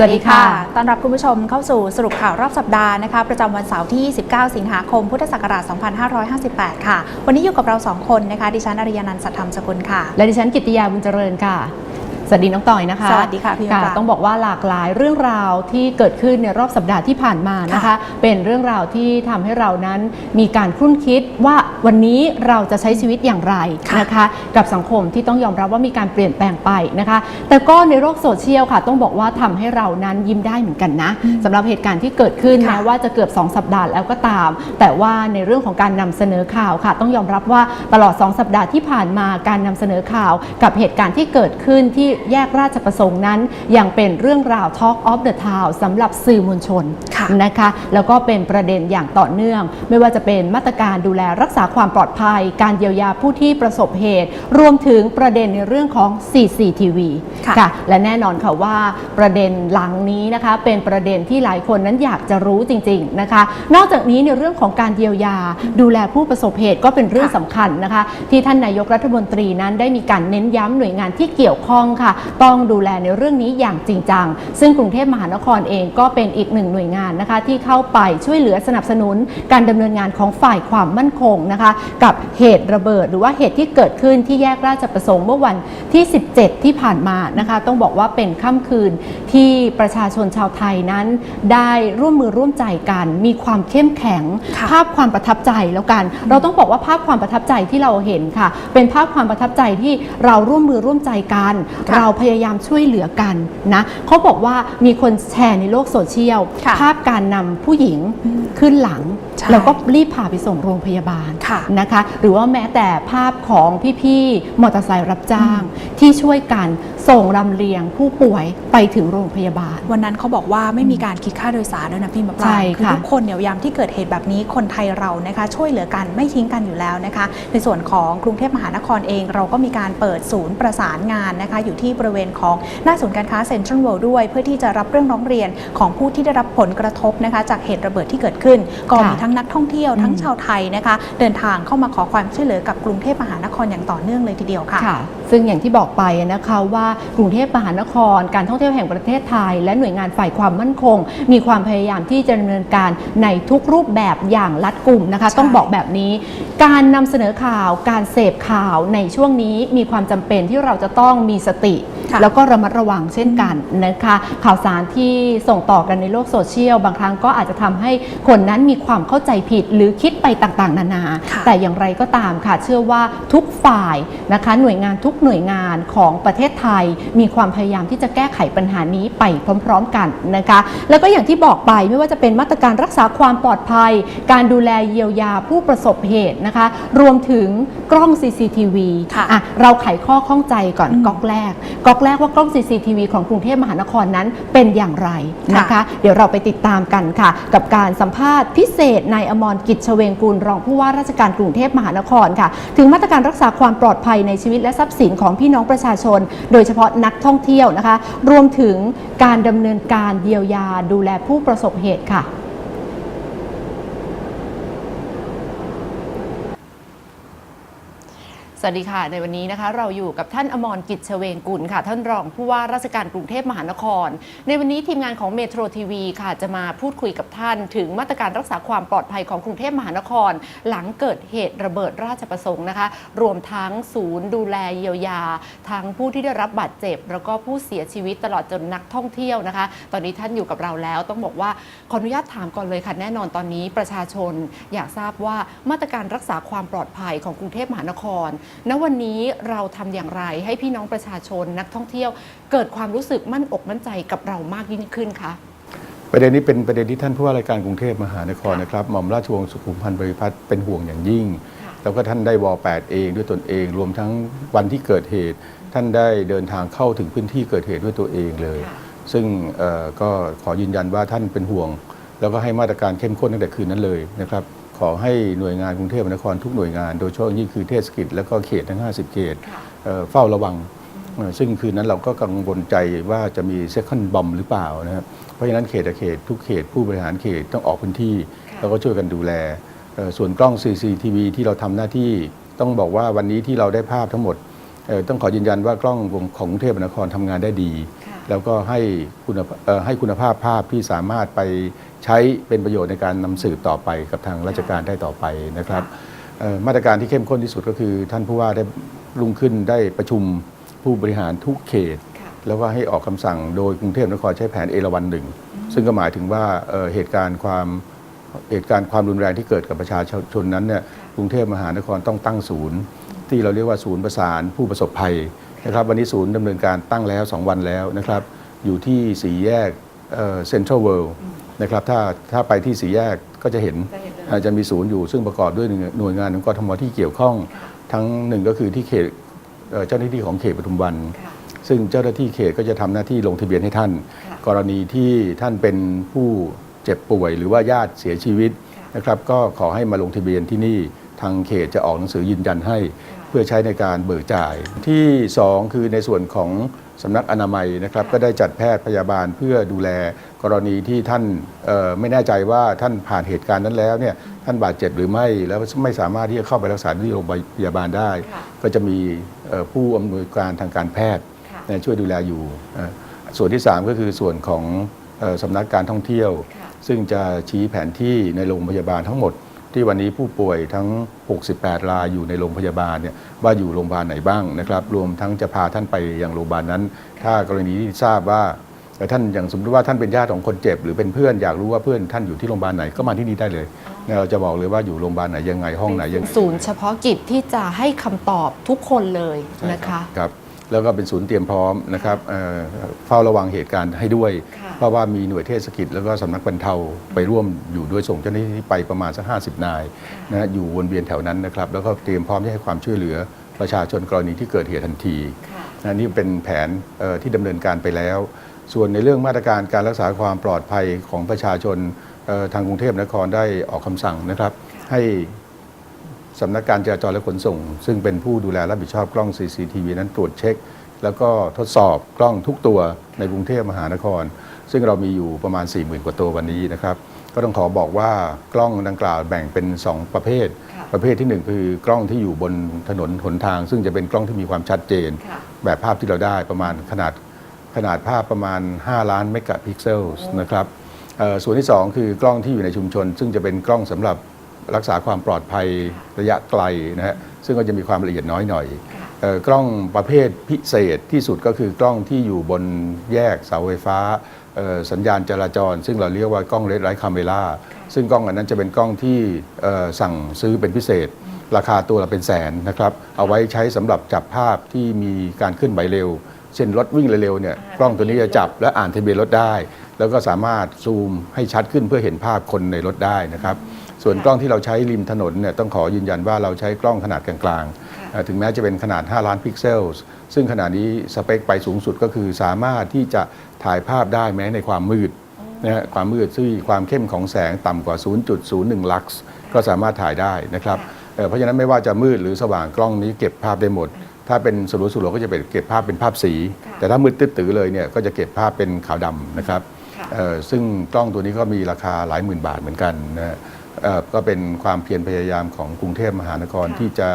สวัสดีค่ะ ต้อนรับคุณผู้ชมเข้าสู่สรุปข่าวรอบสัปดาห์นะคะ ประจำวันเสาร์ที่ 19 สิงหาคม พุทธศักราช 2558 ค่ะ วันนี้อยู่กับเรา 2 คนนะคะ ดิฉันอริยานันท์สัทธรรมสกุลค่ะ และดิฉันกิตติยาบุญเจริญค่ะ สวัสดีน้องต่อยนะคะ สวัสดีค่ะพี่ค่ะปรางต้องบอกว่าหลากหลายเรื่องราวที่เกิดขึ้นในรอบสัปดาห์ที่ผ่านมานะคะค่ะเป็นเรื่องราวที่ทำให้เรานั้นมีการครุ่นคิดว่าวันนี้เราจะใช้ชีวิตอย่างไรค่ะนะคะ กับสังคมที่ต้องยอมรับว่ามีการเปลี่ยนแปลงไปนะคะ แต่ก็ในโลกโซเชียลค่ะ ต้องบอกว่าทำให้เรานั้นยิ้มได้เหมือนกันนะสำหรับเหตุการณ์ที่เกิดขึ้นค่ะแม้ว่าจะเกือบ 2 สัปดาห์แล้วก็ตาม แต่ว่าในเรื่องของการนำเสนอข่าวค่ะ ต้องยอมรับว่าตลอด 2 สัปดาห์ที่ผ่านมาการนำเสนอข่าว กับเหตุการณ์ที่เกิดขึ้นที่แยกราชประสงค์นั้น ยังเป็นเรื่องราว Talk of the Town สำหรับสื่อมวลชนค่ะนะคะแล้วก็เป็นประเด็นอย่างต่อเนื่อง ไม่ว่าจะเป็นมาตรการดูแลรักษาความปลอดภัย การเยียวยาผู้ที่ประสบเหตุ รวมถึงประเด็นในเรื่องของ CCTV ค่ะค่ะและแน่นอนค่ะว่าประเด็นหลังนี้นะคะเป็นประเด็นที่หลายคนนั้นอยากจะรู้จริงๆนะคะ นอกจากนี้ในเรื่องของการเยียวยา ดูแลผู้ประสบเหตุก็เป็นเรื่องค่ะสำคัญนะคะ ที่ท่านนายกรัฐมนตรีนั้นได้มีการเน้นย้ำหน่วยงานที่เกี่ยวข้องค่ะต้องดูแลในเรื่องนี้อย่างจริงจัง ซึ่งกรุงเทพมหานครเองก็เป็นอีกหนึ่งหน่วยงานนะคะ ที่เข้าไปช่วยเหลือสนับสนุน การดำเนินงานของฝ่ายความมั่นคงนะคะ กับเหตุระเบิด หรือว่าเหตุที่เกิดขึ้นที่แยกราชประสงค์เมื่อวันที่ 17 ที่ผ่านมานะคะ ต้องบอกว่าเป็นค่ำคืนที่ประชาชนชาวไทยนั้น ได้ร่วมมือร่วมใจกัน มีความเข้มแข็งค่ะภาพความประทับใจแล้วกัน เราต้องบอกว่าภาพความประทับใจที่เราเห็นค่ะ เป็นภาพความประทับใจที่เราร่วมมือร่วมใจกันค่ะเราพยายามช่วยเหลือกันนะเขาบอกว่ามีคนแชร์ในโลกโซเชียลค่ะภาพการนำผู้หญิงขึ้นหลังใช่แล้วก็รีบพาไปส่งโรงพยาบาลค่ะนะคะ หรือว่าแม้แต่ภาพของพี่ๆมอเตอร์ไซค์รับจ้างที่ช่วยกัน ส่งลำเลียงผู้ป่วยไปถึงโรงพยาบาล วันนั้นเขาบอกว่าไม่มีการคิดค่าโดยสารด้วยนะพี่มะปรางใช่คือค่ะทุกคนเนี่ยยามที่เกิดเหตุแบบนี้คนไทยเรานะคะ ช่วยเหลือกันไม่ทิ้งกันอยู่แล้วนะคะ ในส่วนของกรุงเทพมหานครเองเราก็มีการเปิดศูนย์ประสานงานนะคะ อยู่ที่บริเวณของหน้าศูนย์การค้าเซ็นทรัลเวิลด์ด้วย เพื่อที่จะรับเรื่องร้องเรียนของผู้ที่ได้รับผลกระทบนะคะ จากเหตุระเบิดที่เกิดขึ้นก็ค่ะมีทั้งนักท่องเที่ยวทั้งอืมชาวไทยนะคะ เดินทางเข้ามาขอความช่วยเหลือกับกรุงเทพมหานครอย่างต่อเนื่องเลยทีเดียวค่ะค่ะซึ่งอย่างที่บอกไปนะคะว่ากรุงเทพมหานคร การท่องเที่ยวแห่งประเทศไทย และหน่วยงานฝ่ายความมั่นคง มีความพยายามที่จะดำเนินการในทุกรูปแบบอย่างรัดกุมนะคะใช่ต้องบอกแบบนี้ การนำเสนอข่าวการเสพข่าวในช่วงนี้มีความจำเป็นที่เราจะต้องมีสติค่ะแล้วก็ระมัดระวังเช่นกันนะคะ ข่าวสารที่ส่งต่อกันในโลกโซเชียล บางครั้งก็อาจจะทำให้คนนั้นมีความเข้าใจผิดหรือคิดไปต่างๆ นานาค่ะแต่อย่างไรก็ตามค่ะ เชื่อว่าทุกฝ่ายนะคะหน่วยงานทุกหน่วยงานของประเทศไทยมีความพยายามที่จะแก้ไขปัญหานี้ไปพร้อม ๆ กันนะคะ แล้วก็อย่างที่บอกไปไม่ว่าจะเป็นมาตรการรักษาความปลอดภัย การดูแลเยียวยาผู้ประสบเหตุนะคะ รวมถึงกล้อง CCTV ค่ะอะเราไขข้อข้องใจก่อนอืมก๊อกแรกก๊อกแรกว่ากล้อง CCTV ของกรุงเทพมหานครนั้นเป็นอย่างไรนะคะค่ะเดี๋ยวเราไปติดตามกันค่ะ กับการสัมภาษณ์พิเศษนายอมรกิจเฉวงกุลรองผู้ว่าราชการกรุงเทพมหานครค่ะ ถึงมาตรการรักษาความปลอดภัยในชีวิตและทรัพย์สินของพี่น้องประชาชน โดยเฉพาะนักท่องเที่ยวนะคะ รวมถึงการดำเนินการเยียวยาดูแลผู้ประสบเหตุค่ะ ส วัสดีค่ะ ในวันนี้นะคะ เราอยู่กับท่านอมรกิจเฉวงกุลค่ะ ท่านรองผู้ว่าราชการกรุงเทพมหานคร ในวันนี้ทีมงานของเมโทรทีวีค่ะ จะมาพูดคุยกับท่านถึงมาตรการรักษาความปลอดภัยของกรุงเทพมหานคร หลังเกิดเหตุระเบิดราชประสงค์นะคะ รวมทั้งศูนย์ดูแลเยียวยา ทั้งผู้ที่ได้รับบาดเจ็บ แล้วก็ผู้เสียชีวิตตลอดจนนักท่องเที่ยวนะคะ ตอนนี้ท่านอยู่กับเราแล้ว ต้องบอกว่าขออนุญาตถามก่อนเลยค่ะแน่นอนตอนนี้ประชาชนอยากทราบว่ามาตรการรักษาความปลอดภัยของกรุงเทพมหานครณวันนี้เราทำอย่างไรให้พี่น้องประชาชนนักท่องเที่ยว เกิดความรู้สึกมั่นอกมั่นใจกับเรามากยิ่งขึ้นคะประเด็นนี้เป็นประเด็นที่ท่านผู้ว่ารายการกรุงเทพมหานครนะครับหม่อมราชวงศ์สุขุมพันธ์บริพัตรเป็นห่วงอย่างยิ่งค่ะแล้วก็ท่านได้วอ8เองด้วยตนเอง รวมทั้งวันที่เกิดเหตุ ท่านได้เดินทางเข้าถึงพื้นที่เกิดเหตุด้วยตัวเองเลยค่ะซึ่งเอ่อก็ขอยืนยันว่าท่านเป็นห่วง แล้วก็ให้มาตรการเข้มข้นตั้งแต่คืนนั้นเลยนะครับ ขอให้หน่วยงานกรุงเทพมหานครทุกหน่วยงาน โดยเฉพาะยิ่งคือเทศกิจแล้วก็เขตทั้ง 50 เขตค่ะเอ่อเฝ้าระวังเอ่อซึ่งคืนนั้นเราก็กังวลใจว่าจะมีเซคันด์บอมหรือเปล่านะครับเพราะฉะนั้นเขตแต่เขตทุกเขตผู้บริหารเขตต้องออกพื้นที่ค่ะแล้วก็ช่วยกันดูแลเอ่อส่วนกล้อง CCTV ที่เราทำหน้าที่ต้องบอกว่าวันนี้ที่เราได้ภาพทั้งหมดเอ่อต้องขอยืนยันว่ากล้องของกรุงเทพมหานครทำงานได้ดีค่ะ แล้วก็ให้คุณภาเอ่อให้คุณภาพภาพที่สามารถไปใช้เป็นประโยชน์ในการนำสืบต่อไปกับทางราชการได้ต่อไปนะครับเอ่อมาตรการที่เข้มข้นที่สุดก็คือ ท่านผู้ว่าได้รุ่งขึ้นได้ประชุมผู้บริหารทุกเขตค่ะแล้วก็ให้ออกคำสั่งโดยกรุงเทพนครใช้แผนเอราวันหนึ่งซึ่งก็หมายถึงว่าเอ่อเหตุการณ์ความเหตุการณ์ความรุนแรงที่เกิดกับประชาชนนั้นเนี่ยกรุงเทพมหานครต้องตั้งศูนย์ ที่เราเรียกว่าศูนย์ประสานผู้ประสบภัย นะครับวันนี้ศูนย์ดำเนินการตั้งแล้ว 2 วันแล้วนะครับ อยู่ที่สี่แยกเซ็นทรัลเวิลด์นะครับถ้าถ้าไปที่สี่แยกก็จะเห็นจะเห็นเลย อาจจะมีศูนย์อยู่ซึ่งประกอบด้วยหน่วยงานของกทมที่เกี่ยวข้อง ทั้งหนึ่งก็คือที่เขตเอ่อเจ้าหน้าที่ของเขตปทุมวัน ค่ะ ซึ่งเจ้าหน้าที่เขตก็จะทำหน้าที่ลงทะเบียนให้ท่าน ค่ะ กรณีที่ท่านเป็นผู้เจ็บป่วย หรือว่าญาติเสียชีวิตค่ะ นะครับ ก็ขอให้มาลงทะเบียนที่นี่ทางเขตจะออกหนังสือยืนยันให้ เพื่อใช้ในการเบิกจ่าย ที่ 2 คือในส่วนของสำนักอนามัยนะครับก็ได้จัดแพทย์พยาบาลเพื่อดูแลกรณีที่ท่านเอ่อไม่แน่ใจว่าท่านผ่านเหตุการณ์นั้นแล้วเนี่ยท่านบาดเจ็บหรือไม่แล้วไม่สามารถที่จะเข้าไปรักษาที่โรงพยาบาลได้ค่ะก็จะมีเอ่อผู้อำนวยการทางการแพทย์ค่ะนะช่วยดูแลอยู่เอ่อส่วนที่ 3 ก็คือส่วนของเอ่อสำนักการท่องเที่ยวค่ะซึ่งจะชี้แผนที่ในโรงพยาบาลทั้งหมด ที่วันนี้ผู้ป่วยทั้ง 68 รายอยู่ในโรงพยาบาลเนี่ยว่าอยู่โรงพยาบาลไหนบ้างนะครับ รวมทั้งจะพาท่านไปยังโรงพยาบาลนั้น ถ้ากรณีที่ทราบว่าเอ่อท่านอย่างสมมติว่าท่านเป็นญาติของคนเจ็บ หรือเป็นเพื่อนอยากรู้ว่าเพื่อนท่านอยู่ที่โรงพยาบาลไหนก็มาที่นี่ได้เลยเนี่ยเราจะบอกเลยว่าอยู่โรงพยาบาลไหนยังไงห้องไหนยังไงศูนย์เฉพาะกิจที่จะให้คำตอบทุกคนเลยนะคะครับ แล้วก็เป็นศูนย์เตรียมพร้อมนะครับเอ่อเฝ้าระวังเหตุการณ์ให้ด้วย ค่ะเพราะว่ามีหน่วยเทศกิจแล้วก็สำนักบรรเทาไปร่วมอยู่ด้วยส่งเจ้าหน้าที่ไปประมาณสักห้าสิบนายนะฮะอยู่วนเวียนแถวนั้นนะครับแล้วก็เตรียมพร้อมที่ให้ความช่วยเหลือประชาชนกรณีที่เกิดเหตุทันที ค่ะนะนี่เป็นแผนเอ่อที่ดำเนินการไปแล้ว ส่วนในเรื่องมาตรการการรักษาความปลอดภัยของประชาชนเอ่อทางกรุงเทพนครได้ออกคำสั่งนะครับ ให้ สำนักการจราจรและขนส่ง ซึ่งเป็นผู้ดูแลรับผิดชอบกล้อง CCTV นั้นตรวจเช็ค แล้วก็ทดสอบกล้องทุกตัวในกรุงเทพมหานคร ซึ่งเรามีอยู่ประมาณ 40,000 กว่าตัววันนี้นะครับก็ต้องขอบอกว่ากล้องดังกล่าวแบ่งเป็น 2 ประเภทค่ะประเภทที่หนึ่งคือกล้องที่อยู่บนถนนหนทาง ซึ่งจะเป็นกล้องที่มีความชัดเจนค่ะแบบภาพที่เราได้ประมาณขนาดขนาดภาพประมาณ 5 ล้านเมกะพิกเซลนะครับเอ่อส่วนที่ 2 คือกล้องที่อยู่ในชุมชน ซึ่งจะเป็นกล้องสำหรับ รักษาความปลอดภัยระยะไกลนะฮะซึ่งก็จะมีความละเอียดน้อยหน่อยเอ่อกล้องประเภทพิเศษที่สุดก็คือกล้องที่อยู่บนแยกเสาไฟฟ้าเอ่อสัญญาณจราจร ซึ่งเราเรียกว่ากล้องเรดไลท์คาเมล่าซึ่งกล้องอันนั้นจะเป็นกล้องที่เอ่อสั่งซื้อเป็นพิเศษ ราคาตัวละเป็นแสนนะครับ เอาไว้ใช้สำหรับจับภาพที่มีการเคลื่อนไหวเร็ว เช่นรถวิ่งเร็วๆเนี่ยกล้องตัวนี้จะจับและอ่านทะเบียนรถได้ แล้วก็สามารถซูมให้ชัดขึ้นเพื่อเห็นภาพคนในรถได้นะครับ ส่วนกล้องที่เราใช้ริมถนนเนี่ยต้องขอยืนยันว่าเราใช้กล้องขนาดกลางๆเอ่อถึงแม้จะเป็นขนาด 5 ล้านพิกเซล ซึ่งขนาดนี้สเปคไปสูงสุดก็คือสามารถที่จะถ่ายภาพได้แม้ในความมืดนะฮะความมืดซึ่งความเข้มของแสงต่ำกว่า 0.01 ลักซ์ก็สามารถถ่ายได้นะครับเอ่อเพราะฉะนั้นไม่ว่าจะมืดหรือสว่างกล้องนี้เก็บภาพได้หมด ถ้าเป็นสลัวสลัวก็จะเป็นเก็บภาพเป็นภาพสี แต่ถ้ามืดตื้อๆเลยเนี่ยก็จะเก็บภาพเป็นขาวดำนะครับค่ะเอ่อซึ่งกล้องตัวนี้ก็มีราคาหลายหมื่นบาทเหมือนกันนะฮะเอ่อ ก็เป็นความเพียรพยายามของกรุงเทพมหานครค่ะที่จะ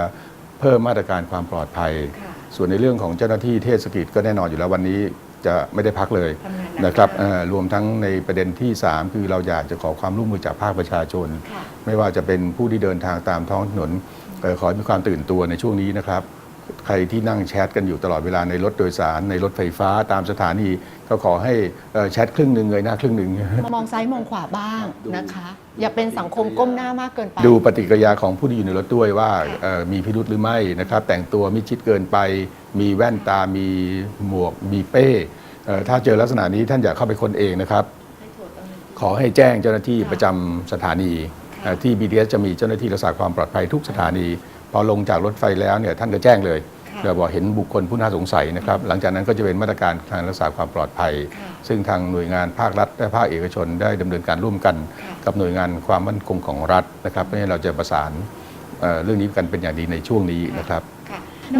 เพิ่มมาตรการความปลอดภัยค่ะส่วนในเรื่องของเจ้าหน้าที่เทศกิจก็แน่นอนอยู่แล้ววันนี้จะไม่ได้พักเลยทำงานหนักนะครับมากเอ่อรวมทั้งในประเด็นที่ 3 คือเราอยากจะขอความร่วมมือจากภาคประชาชนค่ะไม่ว่าจะเป็นผู้ที่เดินทางตามท้องถนนเอ่อขอให้มีความตื่นตัวในช่วงนี้นะครับ ใครที่นั่งแชทกันอยู่ตลอดเวลาในรถโดยสาร ในรถไฟฟ้าตามสถานี ก็ขอให้เอ่อแชทครึ่งหนึ่งเงยหน้าครึ่งหนึ่งมองซ้ายมองขวาบ้างนะคะ อย่าเป็นสังคมก้มหน้ามากเกินไป ดูปฏิกิริยาของผู้ที่อยู่ในรถด้วยว่าเอ่อมีพิรุธหรือไม่นะครับ แต่งตัวมิดชิดเกินไป มีแว่นตา มีหมวก มีเป้เอ่อถ้าเจอลักษณะนี้ท่านอย่าเข้าไปค้นเองนะครับ ขอให้แจ้งเจ้าหน้าที่ประจำสถานีเอ่อที่ BTS จะมีเจ้าหน้าที่รักษาความปลอดภัยทุกสถานี พอลงจากรถไฟแล้วเนี่ยท่านก็แจ้งเลยค่ะ เราบอกเห็นบุคคลผู้น่าสงสัยนะครับ หลังจากนั้นก็จะเป็นมาตรการการรักษาความปลอดภัยค่ะซึ่งทางหน่วยงานภาครัฐและภาคเอกชนได้ดำเนินการร่วมกันค่ะกับหน่วยงานความมั่นคงของรัฐนะครับเพราะฉะนั้นเราจะประสานเอ่อเรื่องนี้กันเป็นอย่างดีในช่วงนี้นะครับค่ะ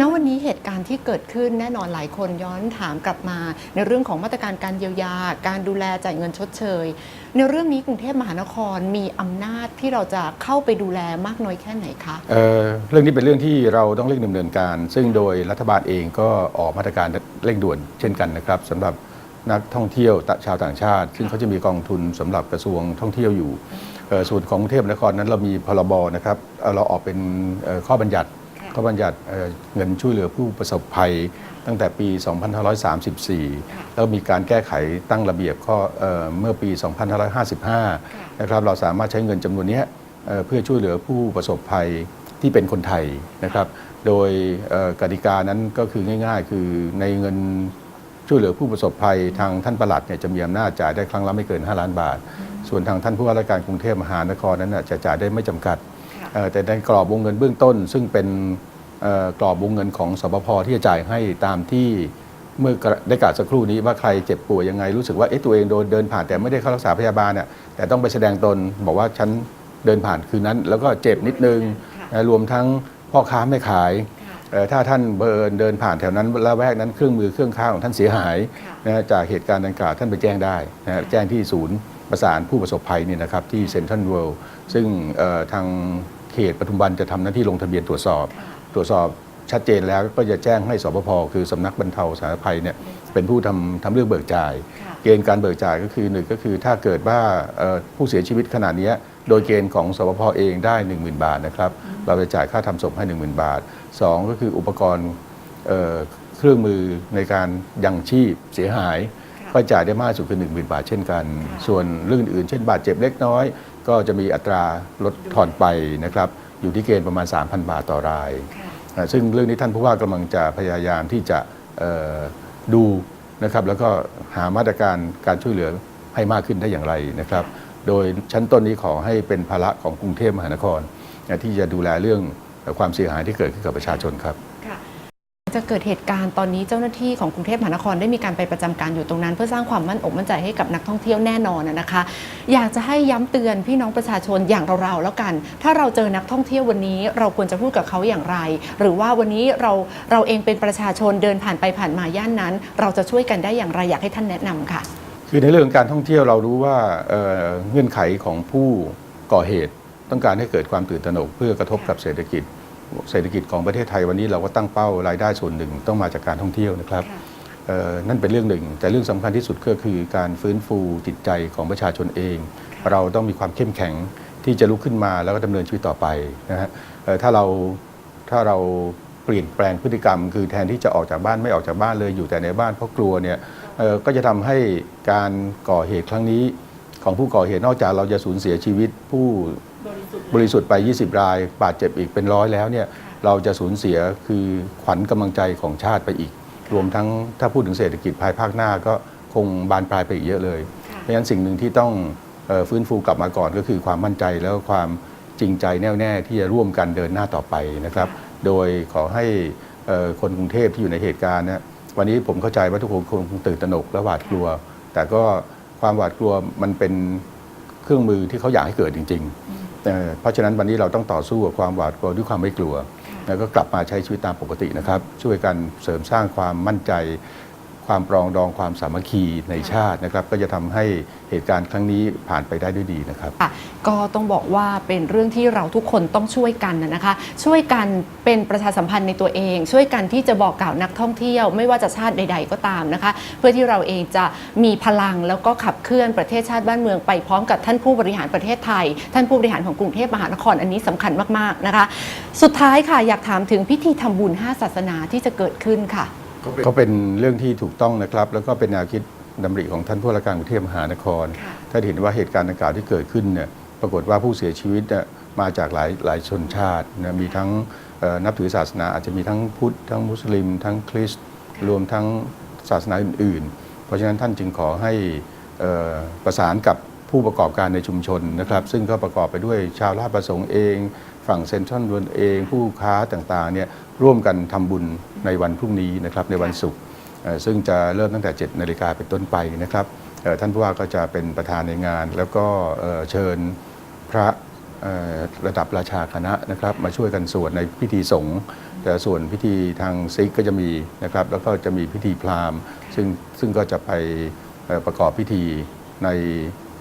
ณวันนี้เหตุการณ์ที่เกิดขึ้นแน่นอนหลายคนย้อนถามกลับมา ในเรื่องของมาตรการการเยียวยา การดูแลจ่ายเงินชดเชย ในเรื่องนี้กรุงเทพมหานครมีอำนาจที่เราจะเข้าไปดูแลมากน้อยแค่ไหนคะเเรื่องนี้เป็นเรื่องที่เราต้องเร่งดำเนินการ ซึ่งโดยรัฐบาลเองก็ออกมาตรการเร่งด่วนเช่นกันนะครับสำหรับนักท่องเที่ยวตะชาวต่างชาติ ซึ่งเขาจะมีกองทุนสำหรับกระทรวงท่องเที่ยวอยู่ส่วนของกรุงเทพมหานครนั้นเรามีพรบนะครับเราออกเป็นข้อบัญญัติ ค่ะข้อบัญญัติเอ่อเงินช่วยเหลือผู้ประสบภัยตั้งแต่ปี 2534 แล้วมีการแก้ไขตั้งระเบียบข้อเอ่อเมื่อปี 2555 นะครับเราสามารถใช้เงินจำนวนเนี้ยเอ่อเพื่อช่วยเหลือผู้ประสบภัยที่เป็นคนไทยนะครับ โดยเอ่อกติกานั้นก็คือง่าย ๆ คือในเงินช่วยเหลือผู้ประสบภัยทางท่านประหลัดเนี่ยจะมีอำนาจจ่ายได้ครั้งละไม่เกิน 5 ล้านบาท ส่วนทางท่านผู้ว่าราชการกรุงเทพมหานครนั้นน่ะจะจ่ายได้ไม่จำกัดค่ะเอ่อแต่ในกรอบวงเงินเบื้องต้น ซึ่งเป็นเอ่อกรอบวงเงินของสปภที่จะจ่ายให้ตามที่เมื่อกระได้กล่าวสักครู่นี้ว่าใครเจ็บป่วยยังไงรู้สึกว่าเอ๊ะตัวเองโดนเดินผ่านแต่ไม่ได้เข้ารักษาพยาบาลเนี่ยแต่ต้องไปแสดงตนบอกว่าฉันเดินผ่านคืนนั้น แล้วก็เจ็บนิดนึงค่ะนะรวมทั้งพ่อค้าแม่ขายค่ะเอ่อถ้าท่านเบอิญเดินผ่านแถวนั้นละแวกนั้นเครื่องมือเครื่องค้าของท่านเสียหายค่ะนะฮะจากเหตุการณ์ดังกล่าวท่านไปแจ้งได้นะฮะแจ้งที่ศูนย์ ประสานผู้ประสบภัยนี่นะครับที่เซ็นทรัลเวิลด์ซึ่งเอ่อทางเขตปทุมวันจะทำหน้าที่ลงทะเบียนตรวจสอบ ตรวจสอบชัดเจนแล้วก็จะแจ้งให้สปภคือสำนักบรรเทาสาธารณภัยเนี่ยเป็นผู้ทำทำเรื่องเบิกจ่ายค่ะเกณฑ์การเบิกจ่ายก็คือหนึ่งก็คือถ้าเกิดว่าเอ่อผู้เสียชีวิตขนาดเนี้ยโดยเกณฑ์ของสปภเองได้ 10,000 บาทนะครับเราจะจ่ายค่าทำศพให้ 10,000 บาทสองก็คืออุปกรณ์เอ่อเครื่องมือในการยังชีพเสียหายค่ะ ก็จ่ายได้มากสุดคือ10,000 บาทเช่นกัน ส่วนเรื่องอื่นๆเช่นบาดเจ็บเล็กน้อย ก็จะมีอัตราลดทอนไปนะครับอยู่ที่เกณฑ์ประมาณ 3,000 บาทต่อรายค่ะอ่าซึ่งเรื่องนี้ท่านผู้ว่ากำลังจะพยายามที่จะเอ่อดูนะครับแล้วก็หามาตรการการช่วยเหลือให้มากขึ้นได้อย่างไรนะครับ โดยชั้นต้นนี้ขอให้เป็นภาระของกรุงเทพมหานครอ่าที่จะดูแลเรื่องความเสียหายที่เกิดขึ้นกับประชาชนครับค่ะ จะเกิดเหตุการณ์ตอนนี้เจ้าหน้าที่ของกรุงเทพมหานครได้มีการไปประจำการอยู่ตรงนั้น เพื่อสร้างความมั่นอกมั่นใจให้กับนักท่องเที่ยวแน่นอนนะคะ อยากจะให้ย้ำเตือนพี่น้องประชาชนอย่างเราๆแล้วกัน ถ้าเราเจอนักท่องเที่ยววันนี้ เราควรจะพูดกับเขาอย่างไร หรือว่าวันนี้เราเราเองเป็นประชาชนเดินผ่านไปผ่านมาย่านนั้น เราจะช่วยกันได้อย่างไรอยากให้ท่านแนะนำค่ะ คือในเรื่องการท่องเที่ยวเรารู้ว่าเเงื่อนไขของผู้ก่อเหตุ ต้องการให้เกิดความตื่นตระหนกเพื่อกระทบกับเศรษฐกิจ เศรษฐกิจของประเทศไทยวันนี้เราก็ตั้งเป้ารายได้ส่วนหนึ่งต้องมาจากการท่องเที่ยวนะครับเอ่อนั่นเป็นเรื่องหนึ่ง แต่เรื่องสำคัญที่สุดก็คือการฟื้นฟูจิตใจของประชาชนเอง เราต้องมีความเข้มแข็งที่จะลุกขึ้นมาแล้วก็ดำเนินชีวิตต่อไปนะฮะเอ่อถ้าเราถ้าเราเปลี่ยนแปลงพฤติกรรม คือแทนที่จะออกจากบ้านไม่ออกจากบ้านเลยอยู่แต่ในบ้านเพราะกลัวเนี่ยเอ่อก็จะทำให้การก่อเหตุครั้งนี้ของผู้ก่อเหตุนอกจากเราจะสูญเสียชีวิตผู้ บริสุทธิ์ไป 20 ราย บาดเจ็บอีกเป็นร้อยแล้วเนี่ยเราจะสูญเสียคือขวัญกำลังใจของชาติไปอีก รวมทั้งถ้าพูดถึงเศรษฐกิจภายภาคหน้าก็คงบานปลายไปอีกเยอะเลย เพราะฉะนั้นสิ่งหนึ่งที่ต้องเอ่อฟื้นฟูกลับมาก่อนก็คือความมั่นใจแล้วก็ความจริงใจแน่วแน่ที่จะร่วมกันเดินหน้าต่อไปนะครับ โดยขอให้เอ่อคนกรุงเทพที่อยู่ในเหตุการณ์เนะวันนี้ผมเข้าใจว่าทุกคนคงตื่นตระหนกและหวาดกลัว แต่ก็ความหวาดกลัวมันเป็นเครื่องมือที่เขาอยากให้เกิดจริง ๆ เอ่อเพราะฉะนั้นวันนี้เราต้องต่อสู้กับความหวาดกลัวด้วยความไม่กลัว แล้วก็กลับมาใช้ชีวิตตามปกตินะครับ ช่วยกันเสริมสร้างความมั่นใจ ความปรองดองความสามัคคีในชาตินะครับก็จะทำให้เหตุการณ์ครั้งนี้ผ่านไปได้ด้วยดีนะครับก็ต้องบอกว่าเป็นเรื่องที่เราทุกคนต้องช่วยกันนะคะ ช่วยกันเป็นประชาสัมพันธ์ในตัวเอง ช่วยกันที่จะบอกกล่าวนักท่องเที่ยว ไม่ว่าจะชาติใด ๆ ก็ตามนะคะ เพื่อที่เราเองจะมีพลังแล้วก็ขับเคลื่อนประเทศชาติบ้านเมืองไปพร้อมกับท่านผู้บริหารประเทศไทย ท่านผู้บริหารของกรุงเทพมหานครอันนี้สำคัญมากๆนะคะ สุดท้ายค่ะอยากถามถึงพิธีทำบุญ5ศาสนาที่จะเกิดขึ้นค่ะ ก็เป็นเรื่องที่ถูกต้องนะครับ แล้วก็เป็นแนวคิดดำริของท่านผู้ว่าราชการกรุงเทพมหานครค่ะถ้าเห็นว่าเหตุการณ์ดังกล่าวที่เกิดขึ้นเนี่ยปรากฏว่าผู้เสียชีวิตเนี่ยมาจากหลายหลายชนชาตินะมีทั้งเอ่อนับถือศาสนา อาจจะมีทั้งพุทธทั้งมุสลิม ทั้งคริสต์รวมทั้งศาสนาอื่น ๆ เพราะฉะนั้นท่านจึงขอให้เอ่อประสานกับผู้ประกอบการในชุมชนนะครับ ซึ่งก็ประกอบไปด้วยชาวราชประสงค์เอง ฝั่งเซ็นทรัลเวิลด์เอง ผู้ค้าต่างๆเนี่ยร่วมกันทำบุญในวันพรุ่งนี้นะครับในวันศุกร์ซึ่งจะเริ่มตั้งแต่7นาฬิกาเป็นต้นไปนะครับท่านผู้ว่าก็จะเป็นประธานในงาน แล้วก็เชิญพระระดับราชาคณะนะครับมาช่วยกันสวดในพิธีสงฆ์แต่ส่วนพิธีทางซิกก็จะมีนะครับแล้วก็จะมีพิธีพราหมณ์ ซึ่งซึ่งก็จะไปประกอบพิธีใน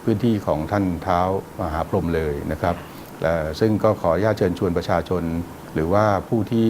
พื้นที่ของท่านเท้ามหาพรหมเลยนะครับ ซึ่งก็ขออนุญาตเชิญชวนประชาชน หรือว่าผู้ที่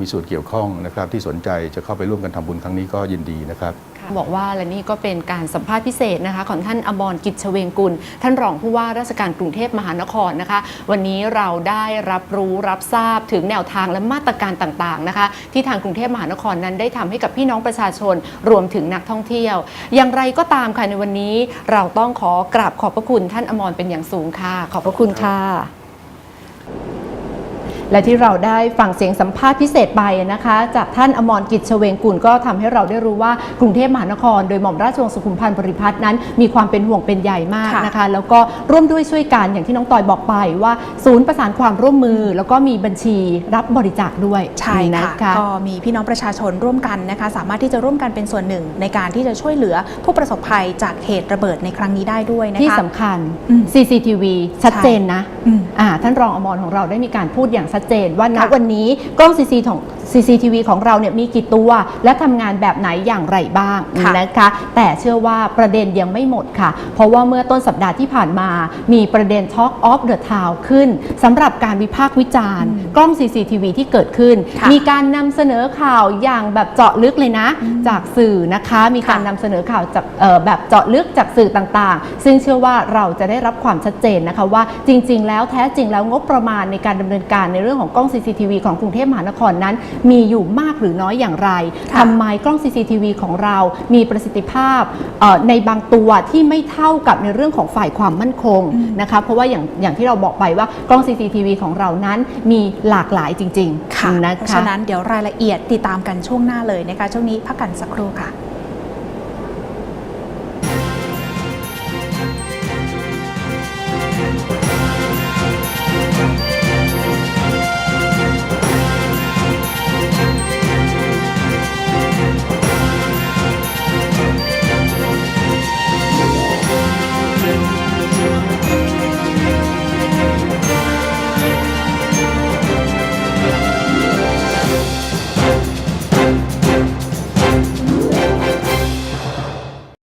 มีส่วนเกี่ยวข้องนะครับที่สนใจจะเข้าไปร่วมกันทำบุญครั้งนี้ก็ยินดีนะครับ บอกว่าและนี่ก็เป็นการสัมภาษณ์พิเศษนะคะของท่านอมรกิจเฉวงกุล ท่านรองผู้ว่าราชการกรุงเทพมหานครนะคะ วันนี้เราได้รับรู้รับทราบถึงแนวทางและมาตรการต่างๆนะคะ ที่ทางกรุงเทพมหานครนั้นได้ทำให้กับพี่น้องประชาชนรวมถึงนักท่องเที่ยว อย่างไรก็ตามค่ะในวันนี้เราต้องขอกราบขอบพระคุณท่านอมรเป็นอย่างสูงค่ะ ขอบพระคุณค่ะ และที่เราได้ฟังเสียงสัมภาษณ์พิเศษไปนะคะ จากท่านอมรกิจเฉวงกุลก็ทำให้เราได้รู้ว่ากรุงเทพมหานคร โดยหม่อมราชวงศ์สุขุมพันธ์บริพัตรนั้น มีความเป็นห่วงเป็นใหญ่มากค่ะนะคะ แล้วก็ร่วมด้วยช่วยกันอย่างที่น้องตอยบอกไปว่า ศูนย์ประสานความร่วมมือ แล้วก็มีบัญชีรับบริจาคด้วยใช่นะค่ะคะก็มีพี่น้องประชาชนร่วมกันนะคะ สามารถที่จะร่วมกันเป็นส่วนหนึ่ง ในการที่จะช่วยเหลือผู้ประสบภัยจากเหตุระเบิดในครั้งนี้ได้ด้วยนะคะที่สำคัญอืม CCTV ชัดเจนนะอืมอ่าท่านรองอมรของเราได้มีการพูดอย่างชัดเจนว่าณค่ะวันนี้กล้อง CC ของ CCTV ของเราเนี่ยมีกี่ตัว และทำงานแบบไหนอย่างไรบ้างค่ะนะคะ แต่เชื่อว่าประเด็นยังไม่หมดค่ะ เพราะว่าเมื่อต้นสัปดาห์ที่ผ่านมา มีประเด็น Talk of the Town ขึ้นสำหรับการวิพากษ์วิจารณ์ กล้อง CCTV ที่เกิดขึ้นค่ะมีการนำเสนอข่าวอย่างแบบเจาะลึกเลยนะ จากสื่อนะคะ มีการค่ะนำเสนอข่าวจากเอ่อแบบเจาะลึกจากสื่อต่างๆ ซึ่งเชื่อว่าเราจะได้รับความชัดเจนนะคะว่าจริง ๆ แล้วแท้จริงแล้วงบประมาณในการดำเนินการในเรื่องของกล้อง CCTV ของกรุงเทพมหานครนั้น มีอยู่มากหรือน้อยอย่างไรค่ะทำไมกล้อง CCTV ของเรา มีประสิทธิภาพเอ่อในบางตัวที่ไม่เท่ากับในเรื่องของฝ่ายความมั่นคงนะคะเพราะว่าอย่างอย่างที่เราบอกไปว่ากล้อง CCTV ของเรานั้นมีหลากหลายจริงค่ะๆนะเพราะคะฉะนั้นเดี๋ยวรายละเอียดติดตามกันช่วงหน้าเลยนะคะช่วงนี้พักกันสักครู่ค่ะ